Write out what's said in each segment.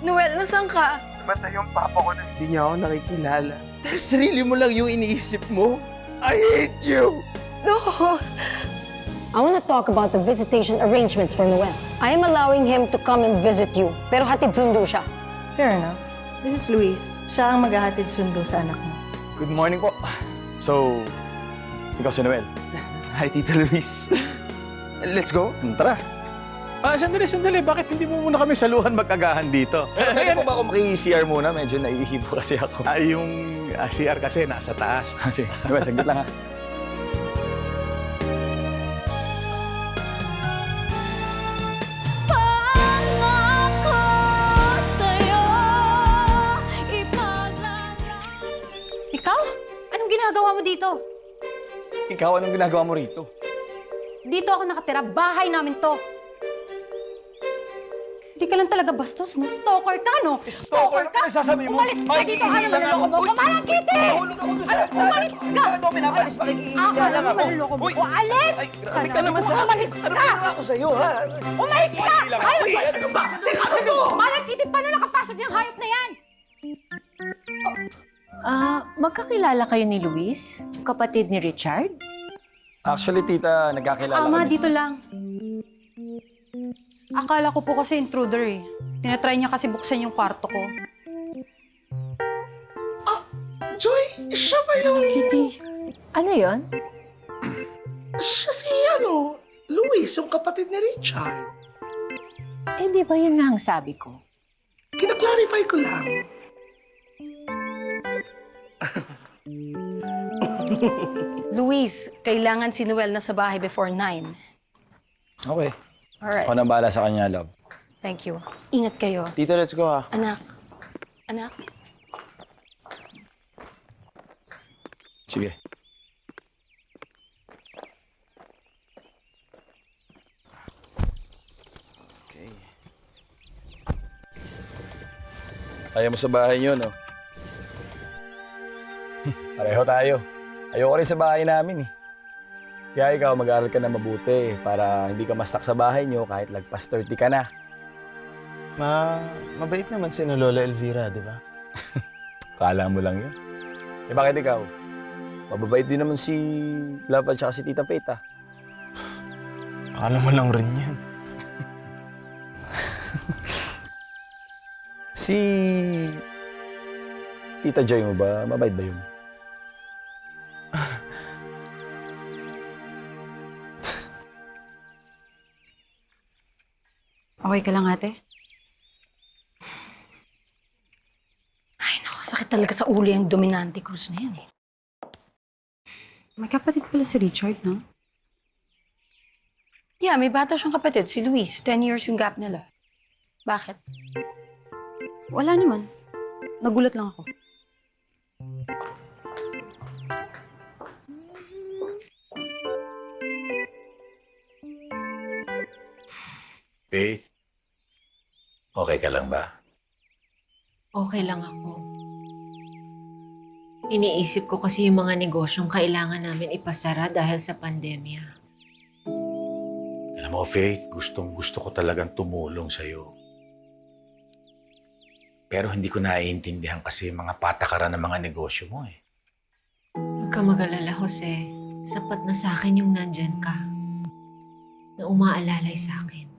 Noel, nasaan ka? Namatay yung papa ko na Hindi niya ako nakikilala. Dahil sarili mo lang yung iniisip mo. I hate you! No! I want to talk about the visitation arrangements for Noel. I am allowing him to come and visit you, pero hatid sundo siya. Fair enough. This is Luis. Siya ang maghahatid sundo sa anak mo. Good morning po. So, ikaw si Noel. Hi, Tita Luis. Let's go. Tara. Ah, sandali, sandali. Bakit hindi mo muna kami saluhan mag-agahan dito? Pwede po ba ako maki-CR muna? Medyo naiihibo kasi ako. Ah, yung ah, CR kasi nasa taas. Kasi, Noel, saglit lang ha. Pangako sa'yo, ipaglalang... Ikaw? Anong ginagawa mo dito? Ikaw, anong ginagawa mo rito? Dito ako nakatira. Bahay namin to. Hindi ka lang talaga bastos, no? Stalker ka, no? Stalker ka? Ano sasabi mo? Umalis ka dito, ano manloloko mo? Kumarang kitty! Ano, umalis ka! Ito, pinapalis, makikiiga Akala lang mo ako. manloloko mo? Alis! Ay, grabe ka naman mo, sa akin. Umalis Ano ka! ginawa ko sa'yo, ha? Umalis ka! lang. Ano ba? ano ba? Teka, teka! Parang kitty, paano nakapasok niyang hayop na yan? Ah, magkakilala kayo ni Luis? Kapatid ni Richard? Actually, tita, nagkakilala Ama, kami dito lang. Akala ko po kasi intruder eh. Tinatry niya kasi buksan yung kwarto ko. Joy, siya ba yung... Kitty. Ano yon? Siya si, ano, Luis, yung kapatid ni Richard. Eh, di ba yun nga ang sabi ko? Kina-clarify ko lang. Luis, kailangan si Noel na sa bahay before 9. Okay. Alright, Ako nang bahala sa kanya, love. thank you. Ingat kayo. Tito, let's go ha. Anak. Anak. Sige. Okay. Ayaw mo sa bahay niyo, no? Pareho tayo. Ayoko rin sa bahay namin, eh. Kaya ikaw, mag-aaral ka na mabuti para hindi ka mastak sa bahay niyo kahit lagpas 30 ka na. Ma, mabait naman si Lola Elvira, di ba? Kala mo lang yun. Eh bakit ikaw? Mababait din naman si Love at si Tita Faith, ah. Akala mo lang rin yan. Si Tita Joy mo ba? Mabait ba yun? Okay ka lang, ate? Ay, naku, sakit talaga sa ulo yung dominante cruise na yan eh. May kapatid pala si Richard, no? Yeah, may bata siyang kapatid, si Luis. 10 years yung gap nila. Bakit? Wala naman. Nagulat lang ako. Faith, okay ka lang ba? Okay lang ako. Iniisip ko kasi yung mga negosyong kailangan namin ipasara dahil sa pandemya. Alam mo, Faith, gustong gusto ko talagang tumulong sa'yo. Pero hindi ko naiintindihan kasi yung mga patakaran ng mga negosyo mo eh. Huwag ka mag-alala, Jose. Sapat na sa akin yung nandyan ka. Na umaalalay sa akin.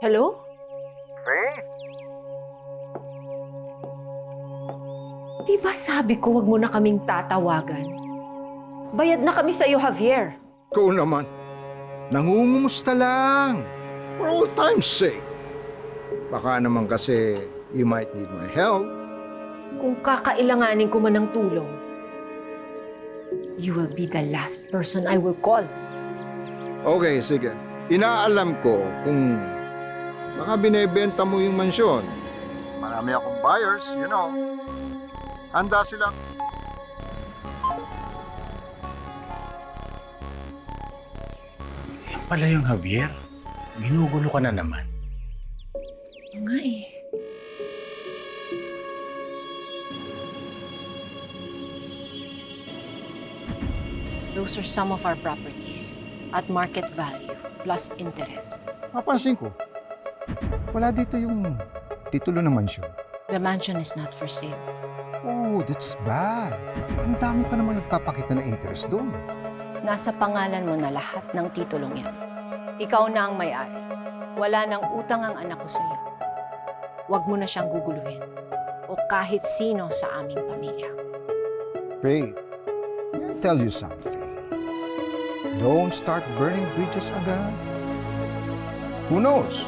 Hello? Faith! Di ba sabi ko wag mo na kaming tatawagan? Bayad na kami sa'yo, Javier. Ikaw naman, nangungumusta lang. For old time's sake. Baka naman kasi you might need my help. Kung kakailanganin ko man ng tulong, you will be the last person I will call. Okay, sige. Inaalam ko kung baka binebenta mo yung mansyon. Marami akong buyers, you know. Handa silang Yan pala yung Javier. Ginugulo ka na naman. Oo nga eh. Those are some of our properties at market value plus interest. Napansin ko, wala dito yung titulo ng mansyon. The mansion is not for sale. Oh, that's bad. Ang dami pa namang nagpapakita ng interest doon. Nasa pangalan mo na lahat ng titulong yan. Ikaw na ang may-ari. Wala nang utang ang anak ko sa iyo. Huwag mo na siyang guguluhin. O kahit sino sa aming pamilya. Faith, may I tell you something? Don't start burning bridges agad. Who knows?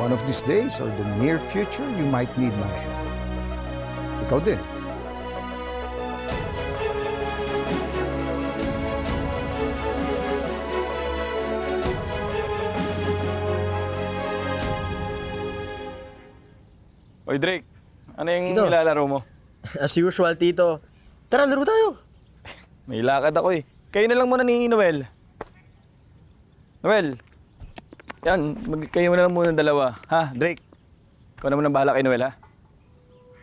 One of these days or the near future, you might need my help. Ikaw din. Oy, Drake. Ano yung Tito. nilalaro mo? As usual, Tito. Tara, laro tayo. May lakad ako eh. Kayo na lang muna ni Noel. Noel. Yan, mag kayo na lang muna dalawa. Ha, Drake? Ikaw na muna bahala kay Noel, ha?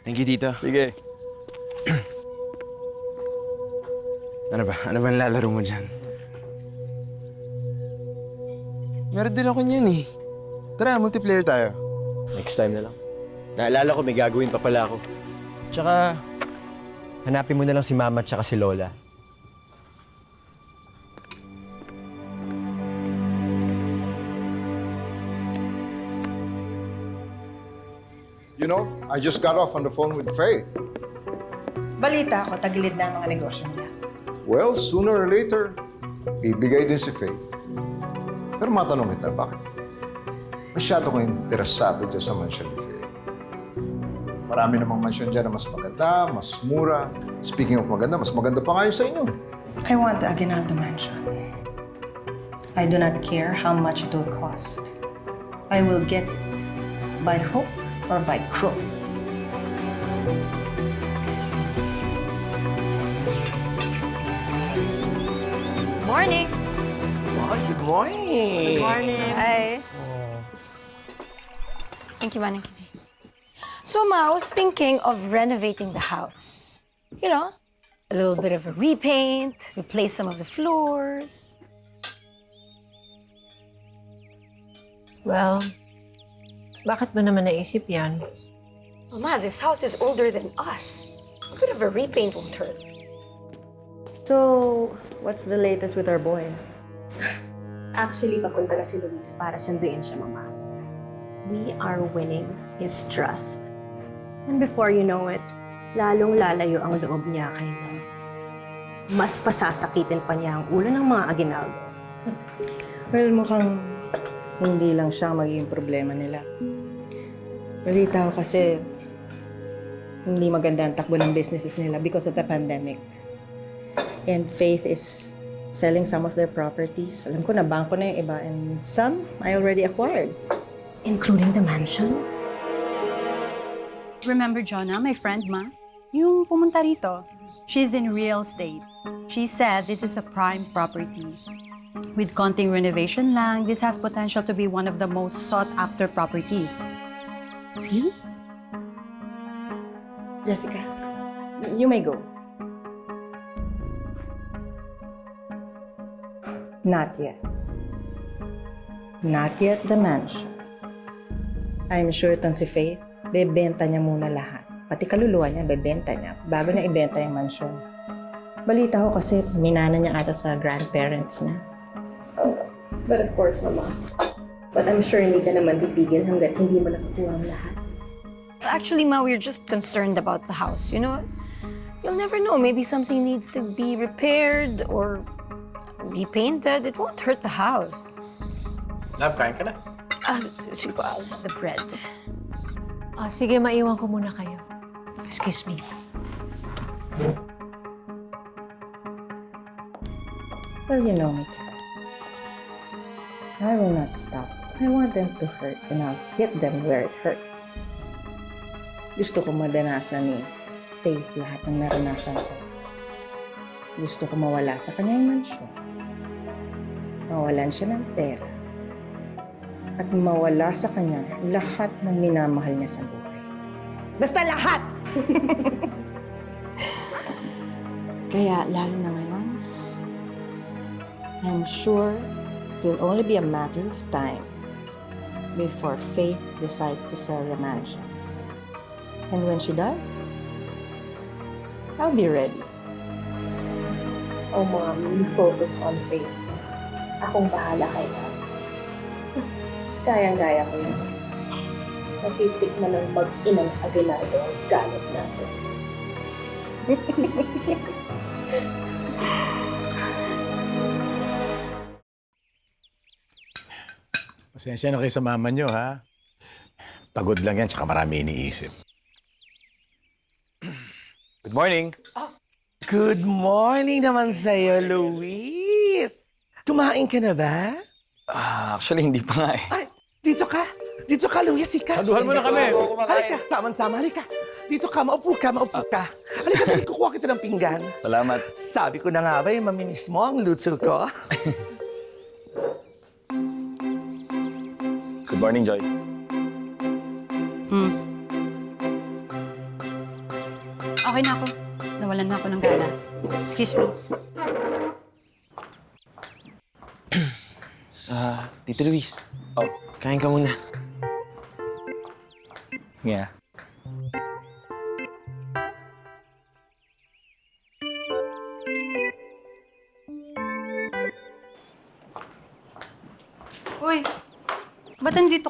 Thank you, Tito. Sige. Ano ba? Ano ba nilalaro mo dyan? Meron din ako niyan eh. Tara, multiplayer tayo. Next time na lang. Naalala ko, may gagawin pa pala ako. Tsaka, hanapin mo na lang si Mama at si Lola. You know, I just got off on the phone with Faith. Balita ako, tagilid na ang mga negosyo nila. Well, sooner or later, ibigay din si Faith. Pero matanong kita, bakit? Masyado kong interesado dyan sa mansion ni Faith. Marami namang mansion dyan na mas maganda, mas mura. Speaking of maganda, mas maganda pa yun sa inyo. I want the Aguinaldo mansion. I do not care how much it will cost. I will get it. By hook or by crook. Morning! good morning. Good morning! Hi. Thank you, Manang Kitty. So, Ma, I was thinking of renovating the house. You know, a little bit of a repaint, replace some of the floors. Well, bakit mo naman naisip yan? Mama, this house is older than us. A bit of a repaint won't hurt. So, what's the latest with our boy? Actually, papunta na si Luis para sunduin siya, Mama. We are winning his trust. And before you know it, lalong lalayo ang loob niya kay Mom. Mas pasasakitin pa niya ang ulo ng mga Aguinaldo. Well, mukhang hindi lang siya magiging problema nila. Balita ko kasi hindi maganda ang takbo ng businesses nila because of the pandemic. And Faith is selling some of their properties. Alam ko na bangko na yung iba and some I already acquired. Including the mansion? Remember Jonah, my friend Ma? Yung pumunta rito. She's in real estate. She said this is a prime property. With konting renovation lang, this has potential to be one of the most sought-after properties. See? Jessica, you may go. Not yet. Not yet the mansion. I'm sure itong si Faith, bebenta niya muna lahat. Pati kaluluwa niya, bebenta niya bago niya ibenta yung mansion. Balita ko kasi minana niya ata sa grandparents niya. But of course, Mama. But I'm sure hindi ka naman titigil hanggat hindi mo nakukuha ang lahat. Actually, Ma, we're just concerned about the house. You know, you'll never know. Maybe something needs to be repaired or repainted. It won't hurt the house. Love, kain ka na. Ah, sige po, I'll have the bread. Ah, sige, maiwan ko muna kayo. Excuse me. Well, you know me. I will not stop. I want them to hurt and I'll hit them where it hurts. Gusto ko madanasan ni Faith lahat ng naranasan ko. Gusto ko mawala sa kanya yung mansyon. Mawalan siya ng pera. At mawala sa kanya lahat ng minamahal niya sa buhay. Basta lahat! Kaya lalo na ngayon, I'm sure it will only be a matter of time before Faith decides to sell the mansion. And when she does, I'll be ready. Oh, mom, you focus on faith. Akong bahala kay Love. Kayang-gaya ko yun. Natitikman ng mag-inang Aguinaldo ang galit natin. Pasensya na kayo sa mama nyo, ha? Pagod lang yan, tsaka marami iniisip. Good morning. Good morning naman sa'yo, Luis. Kumain ka na ba? Ah, actually, hindi pa nga eh. Ay, dito ka. Dito ka, Luis. Ika. Saluhan mo na kami. Halika, tamang-sama. Halika. Dito ka, maupo ka, maupo ka. Halika, dali, kukuha kita ng pinggan. Salamat. Sabi ko na nga ba, eh, mamimiss mo ang luto ko. Good morning, Joy. Hmm. Okay na ako. Nawalan na ako ng gana. Excuse me. Ah, Tito Luis. Oh. Kain ka muna. Yeah.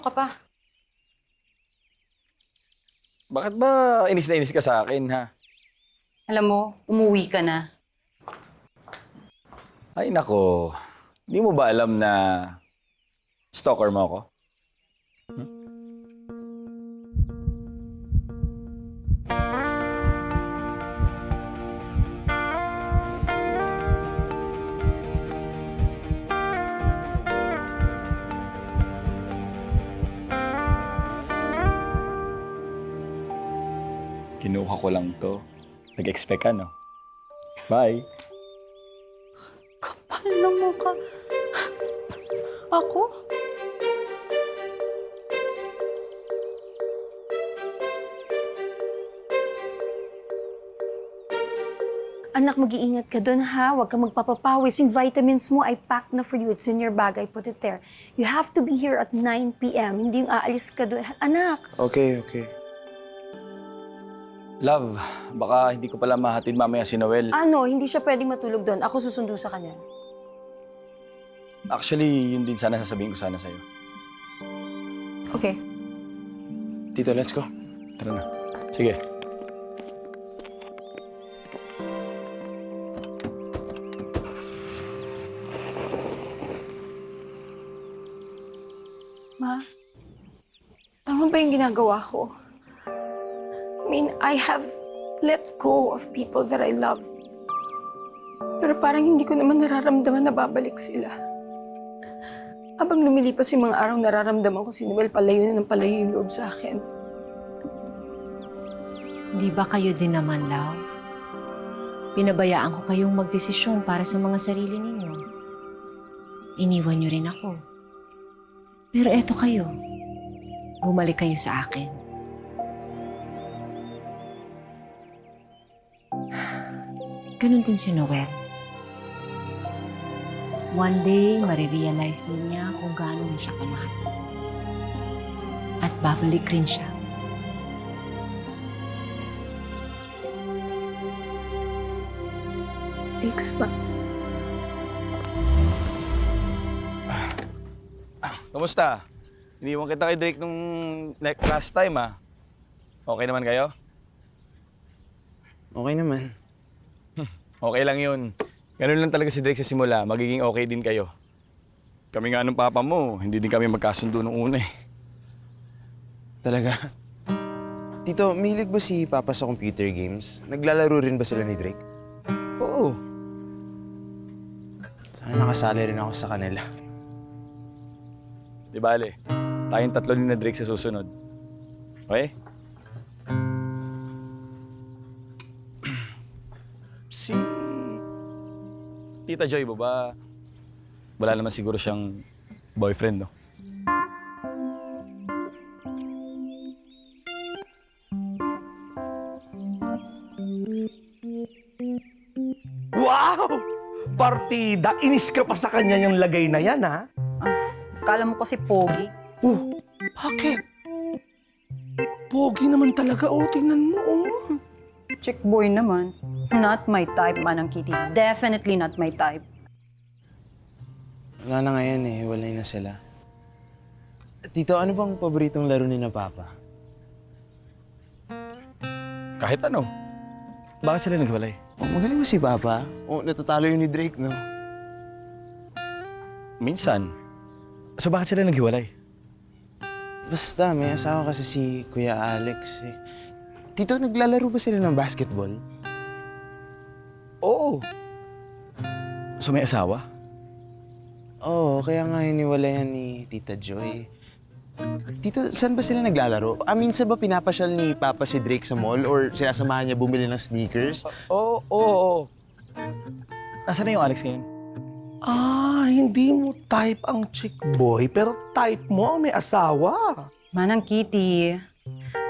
Ka pa? Bakit ba inis na inis ka sa akin, ha? Alam mo, umuwi ka na. Ay, nako. Hindi mo ba alam na stalker mo ako? Kinuha ko lang to. Nag-expect ka, no? Bye. Paano mo ka? Ako? Anak, mag-iingat ka dun ha. Huwag ka magpapapawis. Yung vitamins mo, I packed na for you. It's in your bag. I put it there. You have to be here at 9 p.m. Hindi yung aalis ka dun. Anak, Okay, okay. Love, baka hindi ko pala mahatid mamaya si Noel. ano, hindi siya pwedeng matulog doon. Ako susundo sa kanya. Actually, yun din sana sasabihin ko sana sa'yo. Okay. Tito, let's go. Tara na. Sige. Ma, tama ba yung ginagawa ko? Mean, I have let go of people that I love. Pero parang hindi ko naman nararamdaman na babalik sila. Habang lumilipas yung mga araw, nararamdaman ko si Noel palayo na ng palayo yung loob sa akin. Di ba kayo din naman, love? Pinabayaan ko kayong magdesisyon para sa mga sarili ninyo. Iniwan niyo rin ako. Pero eto kayo. Bumalik kayo sa akin. Ganon din si Noel. One day, marirealize din niya kung gaano mo siya kamahal. At babalik rin siya. Thanks, Ma. Kamusta? Iniwan kita kay Drake nung ne- last time, ah. Okay naman kayo? Okay naman. Okay lang yun. Ganun lang talaga si Drake sa simula. Magiging okay din kayo. Kami nga nung papa mo, hindi din kami magkasundo nung una eh. Talaga? Tito, milig ba si Papa sa computer games? Naglalaro rin ba sila ni Drake? Oo. Sana nakasali rin ako sa kanila. Di bale, tayong tatlo ni na Drake sa susunod. Okay? Tita Joy ba ba? Wala naman siguro siyang boyfriend, no? Wow! partida, inis ka pa sa kanya yung lagay na yan, ha? Kala mo kasi pogi. Oh, bakit? Pogi naman talaga, oh. Tingnan mo, oh. Chick boy naman. Not my type, Manang Kitty. Definitely not my type. Wala na ngayon eh, walay na sila. Tito, ano bang paboritong laro ni na Papa? Kahit ano. Bakit sila naghiwalay? Oh, magaling mo si Papa. Oh, natatalo yun ni Drake, no? Minsan. So bakit sila naghiwalay? Basta, may asawa kasi si Kuya Alex eh. Tito, naglalaro ba sila ng basketball? Oo. So may asawa? Oo, kaya nga hiniwalayan ni Tita Joy. Tito, saan ba sila naglalaro? Ah, minsan ba pinapasyal ni Papa si Drake sa mall or sinasamahan niya bumili ng sneakers? Oo, oo, oo. Nasaan na yung Alex ngayon? Ah, hindi mo type ang chick boy, pero type mo ang may asawa. Manang Kitty.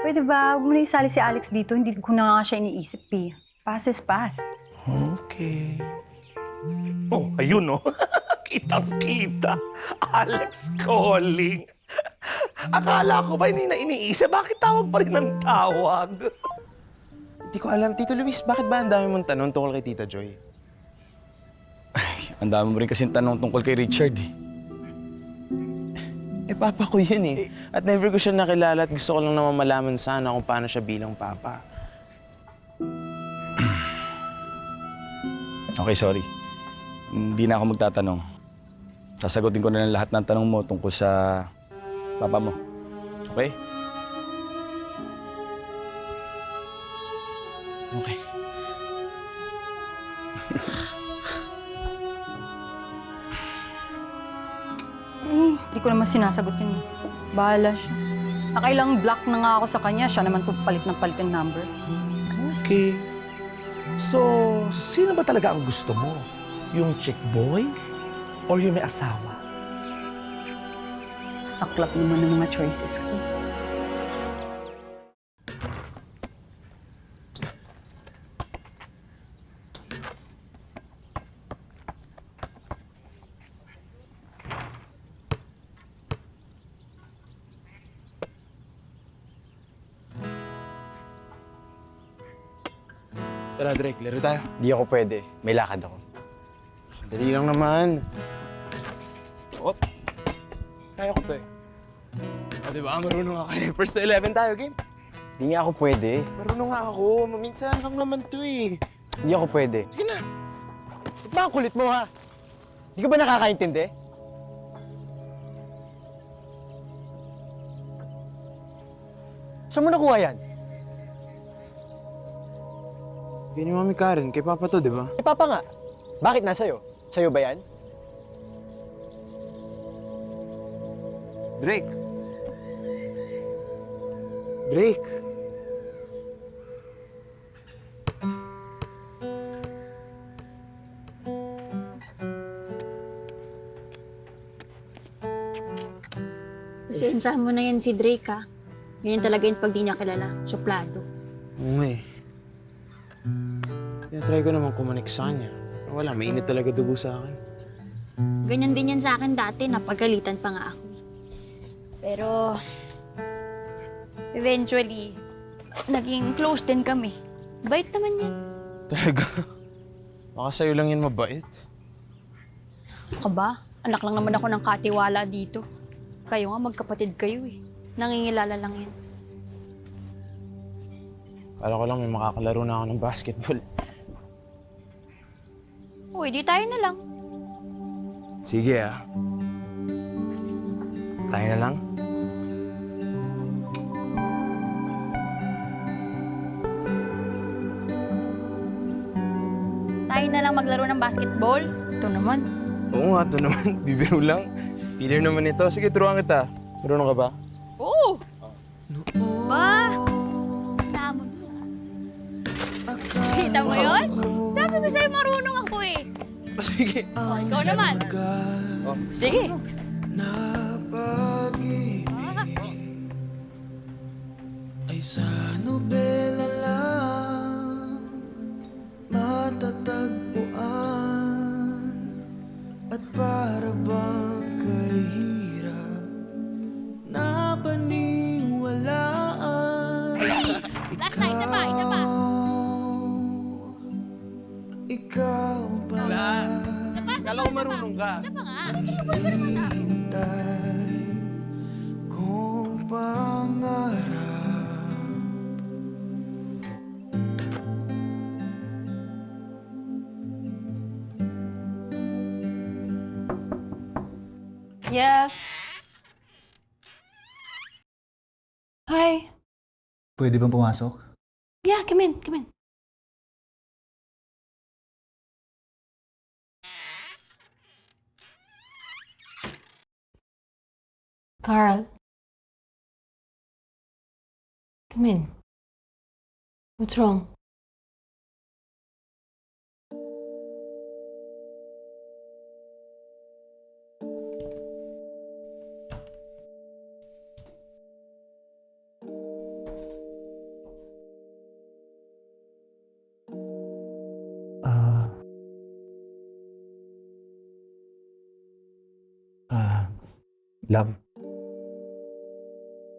Pwede ba, huwag mo na isali si Alex dito. Hindi ko na nga siya iniisip eh. Pass is past. Okay. Oh, ayun oh. Kitang-kita. Alex calling. Akala ko ba hindi na iniisip? Bakit tawag pa rin ng tawag? Hindi ko alam. Tito Luis, bakit ba ang dami mong tanong tungkol kay Tita Joy? Ang dami mo rin kasing tanong tungkol kay Richard eh. Eh, papa ko yun eh. At never ko siya nakilala at gusto ko lang naman malaman sana kung paano siya bilang papa. Okay, sorry. Hindi na ako magtatanong. Sasagutin ko na lang lahat ng tanong mo tungkol sa papa mo. Okay? Okay. Hindi ko naman sinasagot yun. eh. Bahala siya. Nakailang block na nga ako sa kanya. Siya naman kung palit ng palit yung number. Okay. So, sino ba talaga ang gusto mo? Yung chick boy? Or yung may asawa? Saklap naman ng mga choices ko. Drake, laro tayo. Di ako pwede. May lakad ako. Dali lang naman. Op. Kaya ko to eh. Ah, di ba? Marunong ako eh. First to 11 tayo, game. Di nga ako pwede. Marunong nga ako. Minsan lang naman to eh. Hindi ako pwede. Sige na. Ba't ba ang kulit mo, ha? Di ka ba nakakaintindi? Saan mo nakuha yan? Kaya ni Mami Karen, kay Papa to, di ba? Eh, Papa nga. Bakit nasa'yo? Sa'yo ba yan? Drake. Drake. Pasensyahan mo na yan si Drake, ha? Ganyan talaga yung pag di niya kilala. Suplado. Oo nga eh. Tinatry ko naman kumanik sa kanya. Wala, mainit talaga dugo sa akin. Ganyan din yan sa akin dati. Napagalitan pa nga ako. Pero, eventually, naging close din kami. Bait naman yan. Talaga? Baka sa'yo lang yan mabait. Ako ba? Anak lang naman ako ng katiwala dito. Kayo nga, magkapatid kayo eh. Nangingilala lang yan. Kala ko lang may makakalaro na ako ng basketball. Di tayo na lang. Sige ah. Tayo na lang. Tayo na lang maglaro ng basketball. Ito naman. Oo nga, to naman. Bibiro lang. Dealer naman ito. Sige, turuan kita. Marunong ka ba? Oo! Ba? Lamon mo. Kita mo yun? Sabi ko sa'yo marunong eh. Oh, sige. Oh, ikaw naman. Sige. ay sa nobela lang matatagpuan Marunong ka. Hinihintay kong pangarap Yes. Hi. Pwede bang pumasok? Yeah, come in, come in. Carl. Come in. What's wrong? Ah. Ah. Love.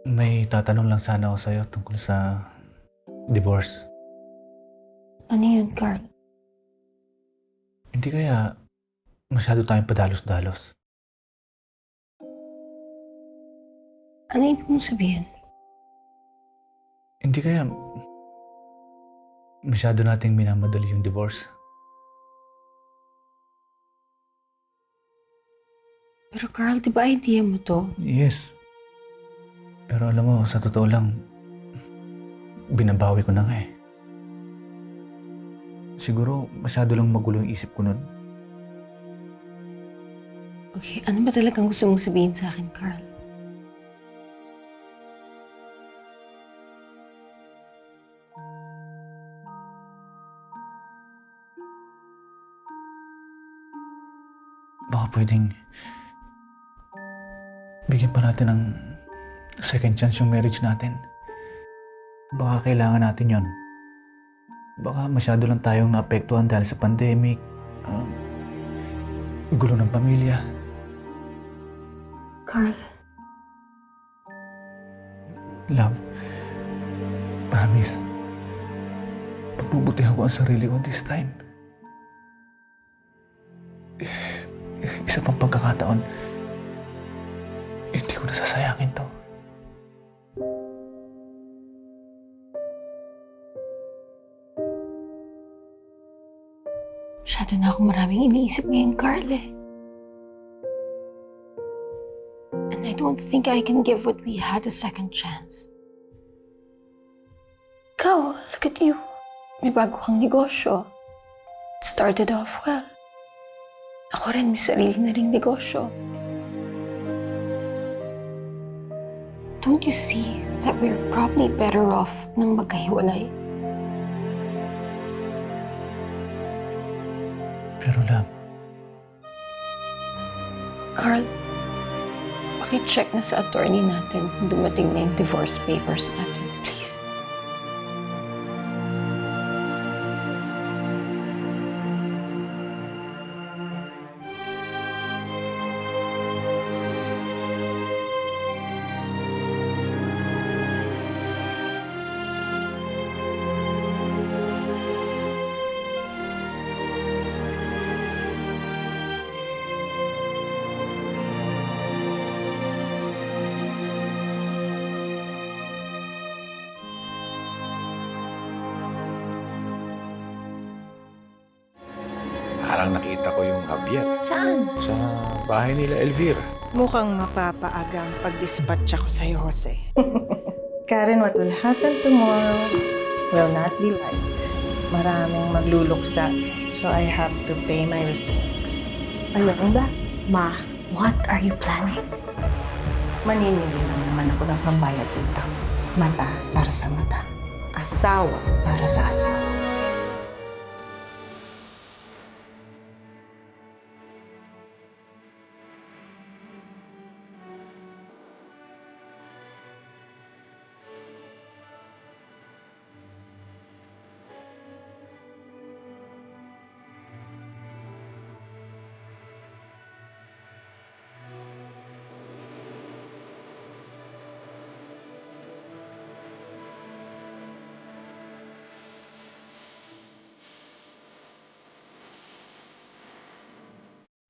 May tatanong lang sana ako sa'yo tungkol sa divorce. Ano yun, Carl? Hindi kaya masyado tayong padalos-dalos. Ano ibig mong sabihin? Hindi kaya masyado nating minamadali yung divorce. Pero Carl, di ba idea mo to? Yes. Pero alam mo, sa totoo lang, binabawi ko na nga eh. Siguro, masyado lang magulo yung isip ko nun. Okay, ano ba talagang gusto mong sabihin sa akin, Carl? Baka pwedeng bigyan pa natin ng second chance yung marriage natin. Baka kailangan natin yon. Baka masyado lang tayong naapektuhan dahil sa pandemic, um, gulo ng pamilya. Carl, Love, promise, pagbubutihan ko ang sarili ko this time. Isa pang pagkakataon, masyado na ako maraming iniisip ngayon, Carl eh. And I don't think I can give what we had a second chance. Ikaw, look at you. May bago kang negosyo. It started off well. Ako rin, may sarili na ring negosyo. Don't you see that we're probably better off nang magkahiwalay? Pero love, Carl, pakicheck na sa attorney natin kung dumating na yung divorce papers natin, Parang nakita ko yung Javier Saan? sa bahay nila Elvira. Mukhang mapapaaga ang pag-dispatch ako sa'yo, Jose. Karen, what will happen tomorrow will not be light. Maraming magluluksa, so I have to pay my respects. Ayun ba? Ma, what are you planning? Maniningil lang naman ako ng pambayad dito. Mata para sa mata. Asawa para sa asawa.